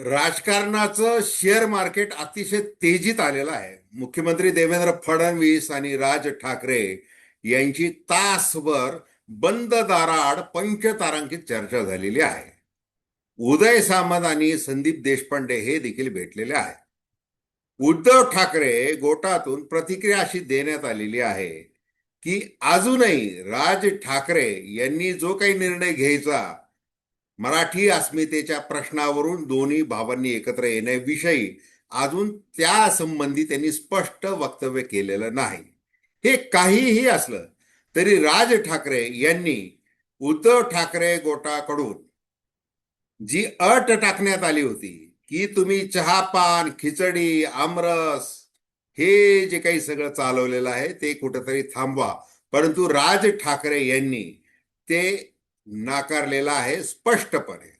राजकारणाचं share market अतिशय तेजीत आलेलं आहे. मुख्यमंत्री देवेंद्र फडणवीस आणि राज ठाकरे यांची तासभर बंद दाराआड पंचतारांकित चर्चा झालेली आहे. उदय सामंत आणि संदीप देशपांडे हे देखील भेटलेले आहेत. उद्धव ठाकरे गोटातून प्रतिक्रिया अशी देण्यात आलेली आहे की अजूनही राज ठाकरे यांनी जो काही निर्णय घ्यायचा मराठी अस्मितेच्या प्रश्नावरून दोन्ही भावांनी एकत्र येण्याविषयी अजून त्या संबंधी त्यांनी स्पष्ट वक्तव्य केलेलं नाही. हे काहीही असलं तरी राज ठाकरे यांनी उद्धव ठाकरे गोटाकडून जी अट टाकण्यात आली होती की तुम्ही चहापान खिचडी आमरस हे जे काही सगळं चालवलेलं आहे ते कुठंतरी थांबवा. परंतु राज ठाकरे यांनी ते नाकारलेला आहे स्पष्टपणे.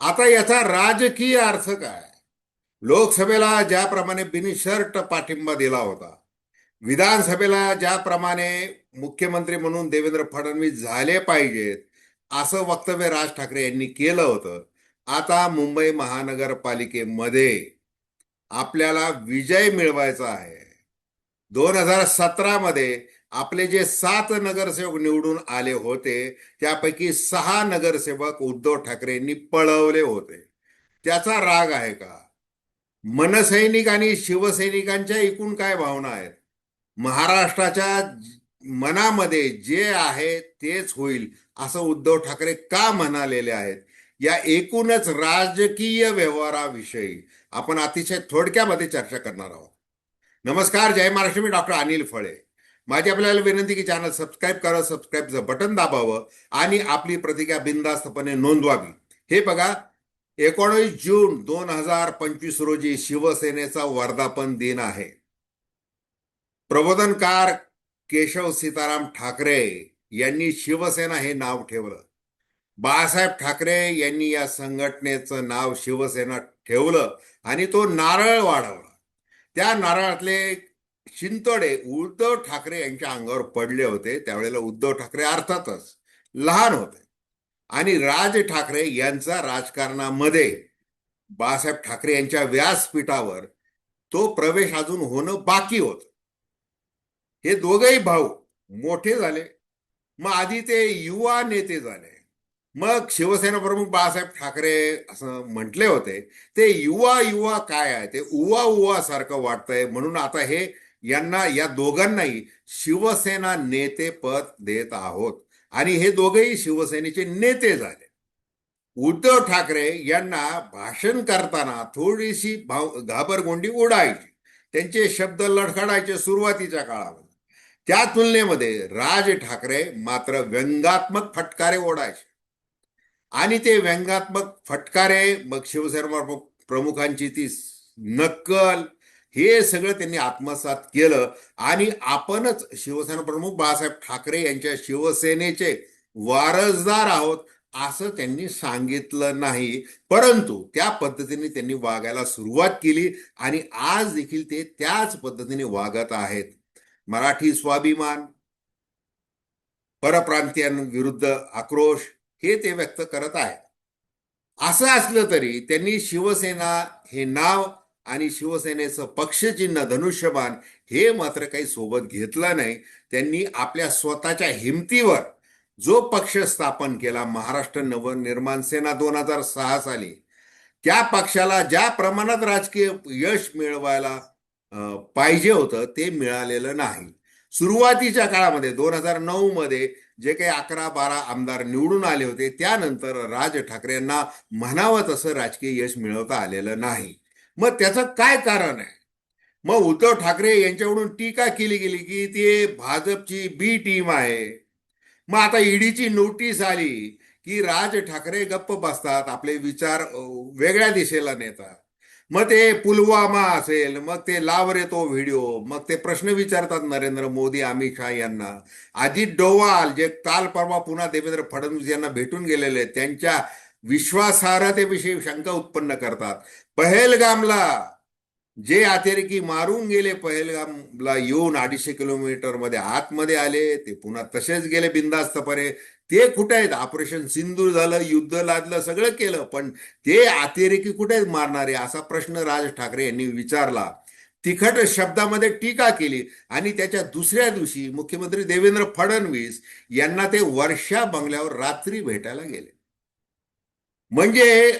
आता याचा राजकीय अर्थ काय? लोकसभेला ज्याप्रमाणे बिनशर्ट पाठिंबा दिला होता विधानसभेला ज्याप्रमाणे मुख्यमंत्री म्हणून देवेंद्र फडणवीस झाले पाहिजेत असं वक्तव्य राज ठाकरे यांनी केलं होतं. आता मुंबई महानगरपालिकेमध्ये आपल्याला विजय मिळवायचा आहे. दोन हजार सतरा मध्ये आपले जे सात नगरसेवक निवडून आले होते त्यापैकी सहा नगरसेवक उद्धव ठाकरेंनी पळवले होते. त्याचा राग आहे का? मनसैनिक आणि शिवसैनिकांच्या एकूण काय भावना आहेत? महाराष्ट्राच्या मनामध्ये जे आहे तेच होईल असं उद्धव ठाकरे का म्हणालेले आहेत? या एकूणच राजकीय व्यवहाराविषयी आपण अतिशय थोडक्यामध्ये चर्चा करणार आहोत. नमस्कार जय महाराष्ट्र मी डॉक्टर अनिल फळे. माझी आपल्याला विनंती की चॅनल सबस्क्राईब करा सबस्क्राईबचं बटन दाबावं आणि आपली प्रतिक्रिया बिनधास्तपणे नोंदवावी. हे बघा एकोणीस जून दोन हजार पंचवीस रोजी शिवसेनेचा वर्धापन दिन आहे. प्रबोधनकार केशव सीताराम ठाकरे यांनी शिवसेना हे नाव ठेवलं. बाळासाहेब ठाकरे यांनी या संघटनेचं नाव शिवसेना ठेवलं आणि तो नारळ वाढवला. त्या नारळातले शिंतोडे उद्धव ठाकरे यांच्या अंगावर पडले होते त्यावेळेला उद्धव ठाकरे अर्थातच लहान होते. आणि राज ठाकरे यांचा राजकारणामध्ये बाळासाहेब ठाकरे यांच्या व्यासपीठावर तो प्रवेश अजून होणं बाकी होत. हे दोघही भाऊ मोठे झाले. मग आधी ते युवा नेते झाले. मग शिवसेना प्रमुख बाळासाहेब ठाकरे असं म्हटले होते. ते युवा युवा काय आहे? ते उवा उवा सारखं वाटतंय. म्हणून आता हे यांना या दोघांनाही शिवसेना नेते पद देत आहोत. आणि हे दोघेही शिवसेनेचे नेते झाले. उद्धव ठाकरे यांना भाषण करताना थोडीशी भाव घाबरगोंडी उडायची त्यांचे शब्द लडखडायचे सुरुवातीच्या काळामध्ये. त्या तुलनेमध्ये राज ठाकरे मात्र व्यंगात्मक फटकारे ओढायचे. आणि ते व्यंगात्मक फटकारे मग शिवसेना प्रमुखांची ती नक्कल हे सगळं त्यांनी आत्मसात केलं. आणि आपणच शिवसेना प्रमुख बाळासाहेब ठाकरे यांच्या शिवसेनेचे वारसदार आहोत असं त्यांनी सांगितलं नाही. परंतु त्या पद्धतीने त्यांनी वागायला सुरुवात केली आणि आज देखील ते त्याच पद्धतीने वागत आहेत. मराठी स्वाभिमान परप्रांतीयांविरुद्ध आक्रोश हे ते व्यक्त करत आहेत. असं असलं तरी त्यांनी शिवसेना हे नाव आणि शिवसेनेचं पक्षचिन्ह धनुष्यबाण हे मात्र काही सोबत घेतलं नाही. त्यांनी आपल्या स्वतःच्या हिमतीवर जो पक्ष स्थापन केला महाराष्ट्र नवनिर्माण सेना दोन हजार सहा साली त्या पक्षाला ज्या प्रमाणात राजकीय यश मिळवायला पाहिजे होतं ते मिळालेलं नाही. सुरुवातीच्या काळामध्ये दोन हजार नऊ मध्ये जे काही अकरा बारा आमदार निवडून आले होते त्यानंतर राज ठाकरेंना म्हणावं तसं राजकीय यश मिळवता आलेलं नाही. मग त्याचं काय कारण आहे? मग उद्धव ठाकरे यांच्याकडून टीका केली गेली की ते भाजपची बी टीम आहे. मग आता ईडीची नोटीस आली की राज ठाकरे गप्प बसतात आपले विचार वेगळ्या दिशेला नेतात. मग ते पुलवामा असेल मग ते लावर येतो व्हिडिओ मग ते प्रश्न विचारतात नरेंद्र मोदी अमित शहा यांना. अजित डोवाल जे काल परवा पुन्हा देवेंद्र फडणवीस यांना भेटून गेलेले त्यांच्या विश्वासार्हतेविषयी शंका उत्पन्न करतात. पहेलगामला जे अतिरेकी मारून गेले पहलगामला येऊन अडीचशे किलोमीटरमध्ये आतमध्ये आले ते पुन्हा तसेच गेले बिंदास्तपणे ते कुठे आहेत? ऑपरेशन सिंधू झालं युद्ध लादलं सगळं केलं पण ते अतिरेकी कुठे आहेत मारणारे? असा प्रश्न राज ठाकरे यांनी विचारला. तिखट शब्दामध्ये टीका केली आणि त्याच्या दुसऱ्या दिवशी मुख्यमंत्री देवेंद्र फडणवीस यांना ते वर्षा बंगल्यावर रात्री भेटायला गेले. म्हणजे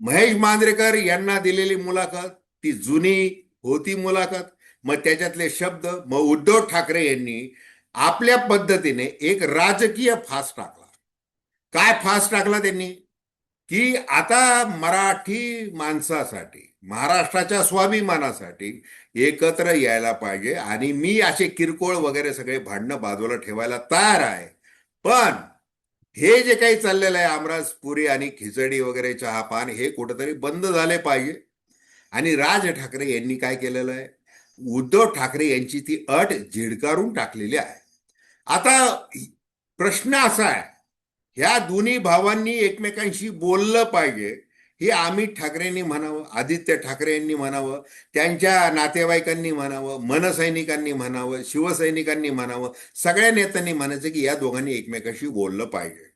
महेश मांजरेकर यांना दिलेली मुलाखत ती जुनी होती मुलाखत. मग त्याच्यातले शब्द मग उद्धव ठाकरे यांनी आपल्या पद्धतीने एक राजकीय फास टाकला. काय फास टाकला त्यांनी? की आता मराठी माणसासाठी महाराष्ट्राच्या स्वाभिमानासाठी एकत्र यायला पाहिजे आणि मी असे किरकोळ वगैरे सगळे भांडणं बाजूला ठेवायला तयार आहे. पण हे जे काही चाललेलं आहे आमराज पुरी आणि खिचडी वगैरे चहापान हे कुठंतरी बंद झाले पाहिजे. आणि राज ठाकरे यांनी काय केलेलं आहे? उद्धव ठाकरे यांची ती अट झिडकारून टाकलेली आहे. आता प्रश्न असा आहे ह्या दोन्ही भावांनी एकमेकांशी बोललं पाहिजे. हे अमित ठाकरेंनी म्हणावं आदित्य ठाकरे यांनी म्हणावं त्यांच्या नातेवाईकांनी म्हणावं मनसैनिकांनी म्हणावं शिवसैनिकांनी म्हणावं सगळ्या नेत्यांनी म्हणायचं की या दोघांनी एकमेकाशी बोललं पाहिजे.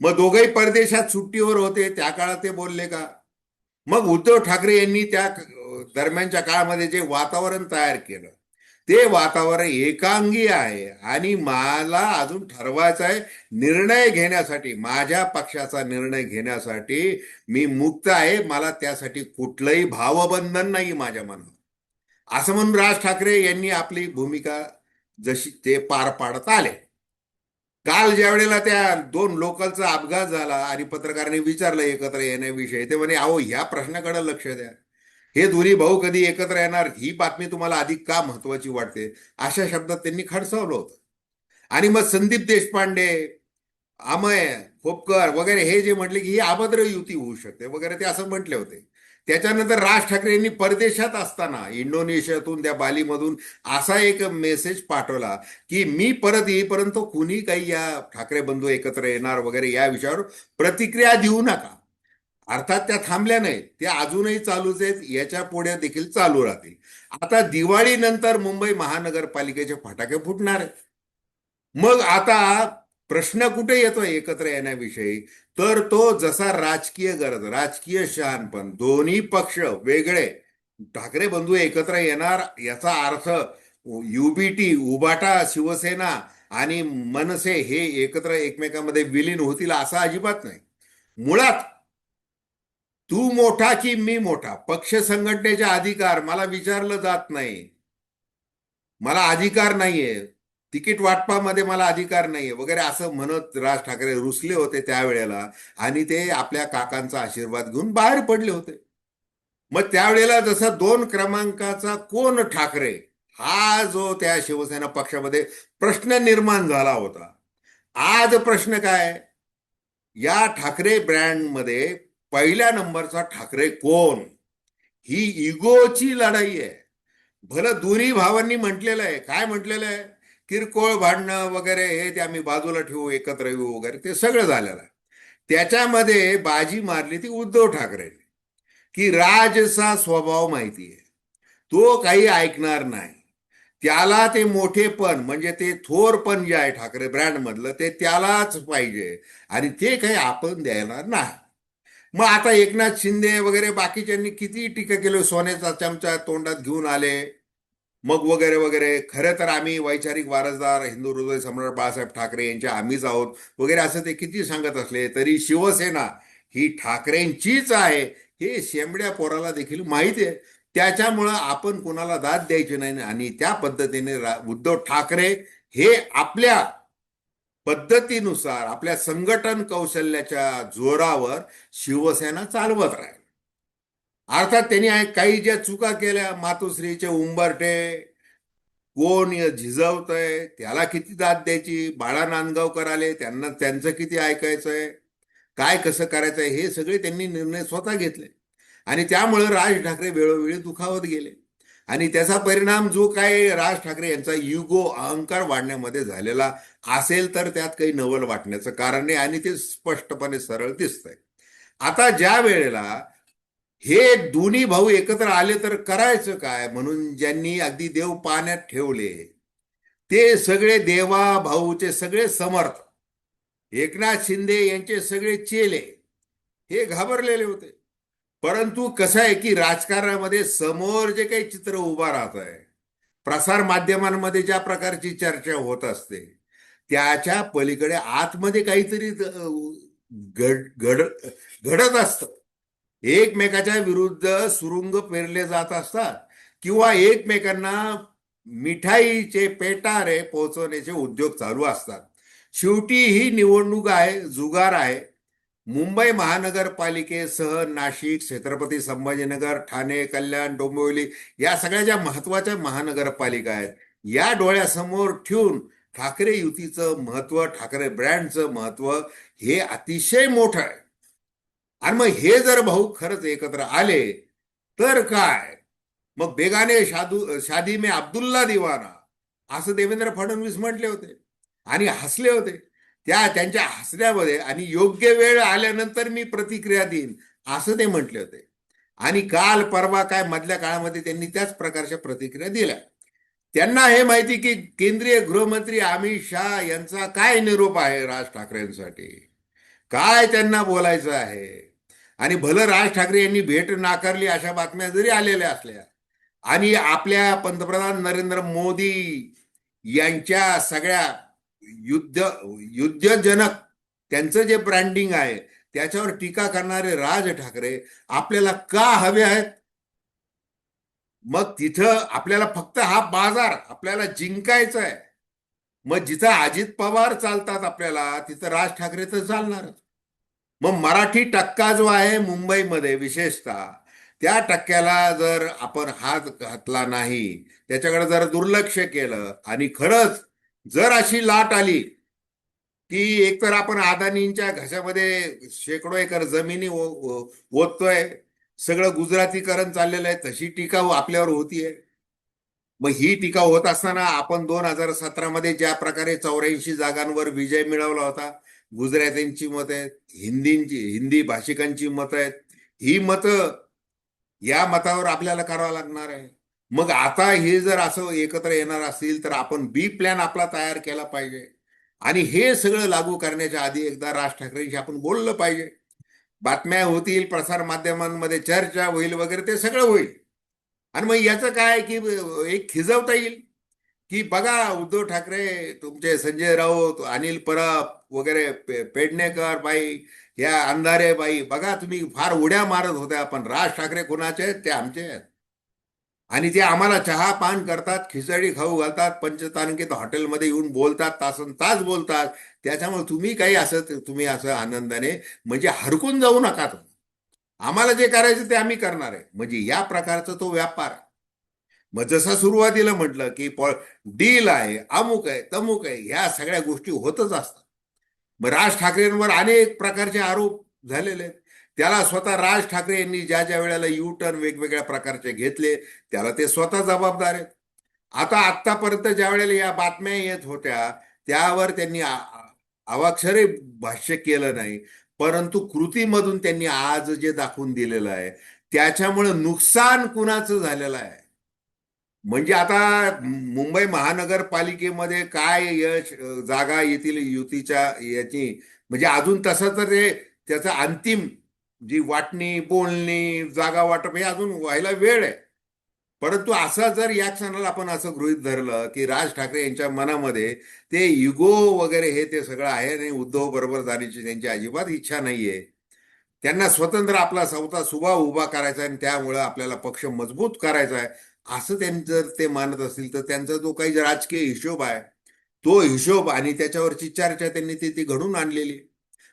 मग दोघंही परदेशात सुट्टीवर होते त्या काळात ते बोलले का? मग उद्धव ठाकरे यांनी त्या दरम्यानच्या काळामध्ये जे वातावरण तयार केलं ते वातावरण एकांगी आहे आणि मला अजून ठरवायचं आहे निर्णय घेण्यासाठी माझ्या पक्षाचा निर्णय घेण्यासाठी मी मुक्त आहे. मला त्यासाठी कुठलंही भावबंधन नाही माझ्या मनात. असं म्हणून राज ठाकरे यांनी आपली भूमिका जशी ते पार पाडत आले. काल ज्या वेळेला त्या दोन लोकलचा अपघात झाला आणि पत्रकारांनी विचारलं एकत्र येण्याविषयी ते म्हणे अहो ह्या प्रश्नाकडे लक्ष द्या. हे दोन्ही भाऊ कधी एकत्र येणार ही बातमी तुम्हाला अधिक का महत्वाची वाटते? अशा शब्दात त्यांनी खडसावलं होतं. आणि मग संदीप देशपांडे अमय खोपकर वगैरे हे जे म्हटले की ही अभद्र युती होऊ शकते वगैरे ते असं म्हटले होते. त्याच्यानंतर राज ठाकरे यांनी परदेशात असताना इंडोनेशियातून त्या बालीमधून असा एक मेसेज पाठवला की मी परत येईपर्यंत कुणी काही या ठाकरे बंधू एकत्र येणार वगैरे या विषयावर प्रतिक्रिया देऊ नका. अर्थात त्या थांबल्या नाहीत. त्या अजूनही चालूच आहेत. याच्यापुढे देखील चालू राहतील. आता दिवाळीनंतर मुंबई महानगरपालिकेचे फटाके फुटणार आहेत. मग आता प्रश्न कुठे येतोय एकत्र येण्याविषयी? तर तो जसा राजकीय गरज राजकीय शहाणपण दोन्ही पक्ष वेगळे. ठाकरे बंधू एकत्र येणार याचा अर्थ युबीटी उबाटा शिवसेना आणि मनसे हे एकत्र एकमेकांमध्ये विलीन होतील असा अजिबात नाही. मुळात तू मोठा की मी मोठा? पक्ष संघटनेचे अधिकार मला विचारलं जात नाही. मला अधिकार नाहीये. तिकीट वाटपामध्ये मला अधिकार नाहीये. वगैरे असं म्हणत राज ठाकरे रुसले होते त्यावेळेला आणि ते आपल्या काकांचा आशीर्वाद घेऊन बाहेर पडले होते. मग त्यावेळेला जसं दोन क्रमांकाचा कोण ठाकरे? हा जो त्या शिवसेना पक्षामध्ये प्रश्न निर्माण झाला होता. आज प्रश्न काय? या ठाकरे ब्रँडमध्ये पहिल्या नंबरचा ठाकरे कोण? ही इगोची लढाई आहे. भलं दोन्ही भावांनी म्हटलेलं आहे. काय म्हटलेलं आहे? किरकोळ भांडणं वगैरे हे ते आम्ही बाजूला ठेवू एकत्र येऊ वगैरे ते सगळं झालेलं आहे. त्याच्यामध्ये बाजी मारली ती उद्धव ठाकरेने. की राजचा स्वभाव माहिती आहे. तो काही ऐकणार नाही. त्याला ते मोठेपण म्हणजे ते थोरपण जे आहे ठाकरे ब्रँड मधलं ते त्यालाच पाहिजे. आणि ते काही आपण द्यायला नाही. मग आता एकनाथ शिंदे वगैरे बाकीच्यांनी किती टीका केली सोन्याचा चमचा तोंडात घेऊन आले मग वगैरे वगैरे. खरं तर आम्ही वैचारिक वारसदार हिंदू हृदय सम्राट बाळासाहेब ठाकरे यांचे आम्हीच आहोत. वगैरे असं ते किती सांगत असले तरी शिवसेना ही ठाकरेंचीच आहे. हे शेंबड्या पोराला देखील माहिती आहे. त्याच्यामुळं आपण कोणाला दाद द्यायची नाही आणि त्या पद्धतीने उद्धव ठाकरे हे आपल्या पद्धतीनुसार आपल्या संघटन कौशल्याच्या जोरावर शिवसेना चालवत राहील. अर्थात त्यांनी काही ज्या चुका केल्या मातोश्रीचे उंबरटे कोण झिजवतंय त्याला किती दाद द्यायची बाळा नांदगावकर आले त्यांना त्यांचं किती ऐकायचंय काय कसं करायचंय हे सगळे त्यांनी निर्णय स्वतः घेतले. आणि त्यामुळे राज ठाकरे वेळोवेळी दुखावत गेले. आणि त्याचा परिणाम जो काय राज ठाकरे यांचा युगो अहंकार वाढण्यामध्ये झालेला असेल तर त्यात काही नवल वाटण्याचं कारण नाही आणि ते स्पष्टपणे सरळ दिसतंय. आता ज्या वेळेला हे दोन्ही भाऊ एकत्र आले तर करायचं काय? म्हणून ज्यांनी अगदी देव पाण्यात ठेवले ते सगळे देवा भाऊचे सगळे समर्थ एकनाथ शिंदे यांचे सगळे चेले हे घाबरलेले होते. परंतु कसं आहे की राजकारणामध्ये समोर जे काही चित्र उभा राहत आहे प्रसार माध्यमांमध्ये ज्या प्रकारची चर्चा होत असते त्याच्या पलीकडे आतमध्ये काहीतरी घड घड घडत असतं. एकमेकाच्या विरुद्ध सुरुंग पेरले जात असतात किंवा एकमेकांना मिठाईचे पेटारे पोहोचवण्याचे उद्योग चालू असतात. शेवटी ही निवडणूक आहे जुगार आहे. मुंबई महानगरपालिकेसह नाशिक छत्रपती संभाजीनगर ठाणे कल्याण डोंबिवली या सगळ्या ज्या महत्त्वाच्या महानगरपालिका आहेत या डोळ्यासमोर ठेवून ठाकरे युतीचं महत्त्व ठाकरे ब्रँडचं महत्त्व हे अतिशय मोठं आहे. आणि मग हे जर भाऊ खरंच एकत्र आले तर काय? मग बेगाने शादू शादी मे अब्दुल्ला दिवाना असं देवेंद्र फडणवीस म्हटले होते आणि हसले होते. त्या त्यांच्या हसण्यामध्ये आणि योग्य वेळ आल्यानंतर मी प्रतिक्रिया देईन असं ते म्हटले होते. आणि काल परवा काय मधल्या काळामध्ये त्यांनी त्याच प्रकारच्या प्रतिक्रिया दिल्या. त्यांना हे माहिती की केंद्रीय गृहमंत्री अमित शहा यांचा काय निरोप आहे राज ठाकरेंसाठी? काय त्यांना बोलायचं आहे? आणि भलं राज ठाकरे यांनी भेट नाकारली अशा बातम्या जरी आलेल्या असल्या आणि आपल्या पंतप्रधान नरेंद्र मोदी यांच्या सगळ्या युद्ध युद्धजनक त्यांचं जे ब्रँडिंग आहे त्याच्यावर टीका करणारे राज ठाकरे आपल्याला का हवे आहेत? मग तिथं आपल्याला फक्त हा बाजार आपल्याला जिंकायचा आहे. मग जिथं अजित पवार चालतात आपल्याला तिथं राज ठाकरे तर चालणारच. मग मराठी टक्का जो आहे मुंबईमध्ये विशेषतः त्या टक्क्याला जर आपण हात घातला नाही त्याच्याकडे जर दुर्लक्ष केलं आणि खरंच जर अशी लाट आली की एकतर आपण अदानींच्या घशामध्ये शेकडो एकर जमिनी ओततोय सगळं गुजरातीकरण चाललेलं आहे तशी टीका आपल्यावर होतीये. मग ही टीका होत असताना आपण दोन हजार सतरामध्ये ज्या प्रकारे चौऱ्याऐंशी जागांवर विजय मिळवला होता गुजरातींची मत आहेत हिंदींची हिंदी भाषिकांची मत आहेत ही मतं या मतावर आपल्याला करावं लागणार आहे. मग आता हे जर असं एकत्र येणार असतील तर आपण बी प्लॅन आपला तयार केला पाहिजे. आणि हे सगळं लागू करण्याच्या आधी एकदा राज ठाकरेंशी आपण बोललं पाहिजे. बातम्या होतील प्रसार माध्यमांमध्ये चर्चा होईल वगैरे ते सगळं होईल. आणि मग याचं काय की एक खिजवता येईल. की बघा उद्धव ठाकरे तुमचे संजय राऊत अनिल परब वगैरे पे- पेडणेकर बाई या अंधारे बाई बघा तुम्ही फार उड्या मारत होत्या पण राज ठाकरे कोणाचे आहेत? ते आमचे आहेत. आणि ते आम्हाला चहा पान करतात खिचडी खाऊ घालतात पंचतारंकित हॉटेलमध्ये येऊन बोलतात तासन तास बोलतात. त्याच्यामुळे तुम्ही काही असं तुम्ही असं आनंदाने म्हणजे हरकून जाऊ नका तुम्ही. आम्हाला जे करायचं ते आम्ही करणार आहे. म्हणजे या प्रकारचा तो व्यापार आहे. मग जसं सुरुवातीला म्हटलं की डील आहे अमुक आहे तमुक आहे ह्या सगळ्या गोष्टी होतच असतात. मग राज ठाकरेंवर अनेक प्रकारचे आरोप झालेले आहेत. त्याला स्वतः राज ठाकरे यांनी ज्या ज्या वेळेला यू टर्न वेगवेगळ्या प्रकारचे घेतले त्याला ते स्वतः जबाबदार आहेत. आता आतापर्यंत ज्या वेळेला या बातम्या येत होत्या त्यावर त्यांनी अवाक्षरे भाष्य केलं नाही. परंतु कृतीमधून त्यांनी आज जे दाखवून दिलेलं आहे त्याच्यामुळे नुकसान कुणाचं झालेलं आहे? म्हणजे आता मुंबई महानगरपालिकेमध्ये काय यश जागा येतील युतीच्या याची? म्हणजे अजून तसं तर ते त्याचं अंतिम जी वाटणी बोलणी जागा वाटप हे अजून व्हायला वेळ आहे. परंतु असं जर या क्षणाला आपण असं गृहित धरलं की राज ठाकरे यांच्या मनामध्ये ते युगो वगैरे हे ते सगळं आहे आणि उद्धव बरोबर जाण्याची त्यांची अजिबात इच्छा नाहीये. त्यांना स्वतंत्र आपला स्वतः सुभा उभा करायचा आणि त्यामुळं आपल्याला पक्ष मजबूत करायचा आहे. असं त्यांनी जर ते मानत असतील तर त्यांचा जो काही राजकीय हिशोब आहे तो हिशोब आणि त्याच्यावरची चर्चा त्यांनी ती ती घडून आणलेली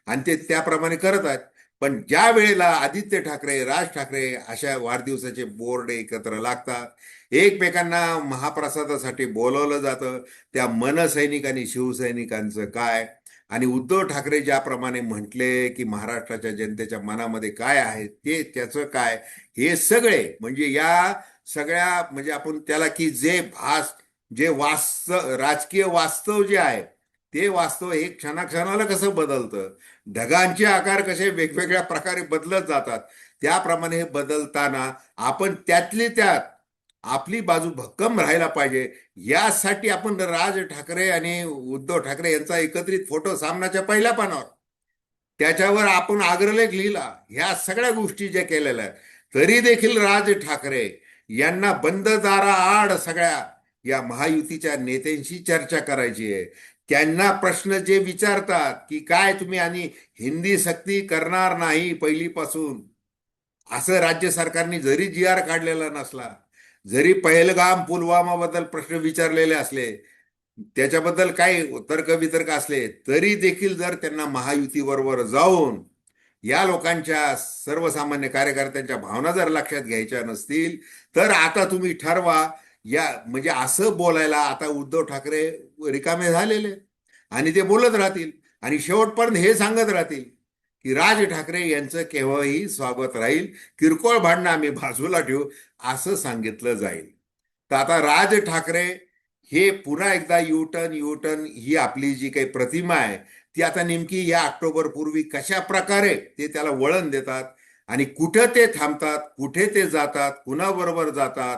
आणि ते त्याप्रमाणे करत आहेत. पण ज्या वेळेला आदित्य ठाकरे राज ठाकरे अशा वाढदिवसाचे बोर्ड एकत्र लागतात एकमेकांना महाप्रसादासाठी बोलवलं जातं त्या मनसैनिक आणि शिवसैनिकांचं काय? आणि उद्धव ठाकरे ज्याप्रमाणे म्हटले की महाराष्ट्राच्या जनतेच्या मनामध्ये काय आहे ते त्याचं काय? हे सगळे म्हणजे या सगळ्या म्हणजे आपण त्याला की जे भास जे वास्तव राजकीय वास्तव जे आहे ते वास्तव हे क्षणाक्षणाला कसं बदलतं? ढगांचे आकार कसे वेगवेगळ्या प्रकारे बदलत जातात? त्याप्रमाणे हे बदलताना आपण त्यातली त्यात आपली बाजू भक्कम राहायला पाहिजे. यासाठी आपण राज ठाकरे आणि उद्धव ठाकरे यांचा एकत्रित फोटो सामनाच्या पहिल्या पानावर. त्याच्यावर आपण अग्रलेख लिहिला. ह्या सगळ्या गोष्टी ज्या केलेल्या आहेत तरी देखील राज ठाकरे यांना बंद दाराआड सगळ्या या महायुतीच्या नेत्यांशी चर्चा करायची आहे. त्यांना प्रश्न जे विचारतात की काय तुम्ही आणि हिंदी सक्ती करणार नाही पहिलीपासून असं राज्य सरकारने जरी जी आर काढलेला नसला जरी पहलगाम पुलवामाबद्दल प्रश्न विचारलेले असले त्याच्याबद्दल काही तर्क वितर्क असले तरी देखील जर त्यांना महायुतीबरोबर जाऊन या लोकांच्या सर्वसामान्य कार्यकर्त्यांच्या भावना जर लक्षात घ्यायच्या नसतील तर आता तुम्ही ठरवा या म्हणजे असं बोलायला आता उद्धव ठाकरे रिकामे झालेले. आणि ते बोलत राहतील. आणि शेवटपर्यंत हे सांगत राहतील की राज ठाकरे यांचं केव्हाही स्वागत राहील. किरकोळ भांडणं आम्ही बाजूला ठेवू असं सांगितलं जाईल. तर आता राज ठाकरे हे पुन्हा एकदा युटर्न युटर्न ही आपली जी काही प्रतिमा आहे ती आता नेमकी या ऑक्टोबर पूर्वी कशा प्रकारे ते त्याला वळण देतात आणि कुठं ते थांबतात कुठे ते जातात कुणाबरोबर जातात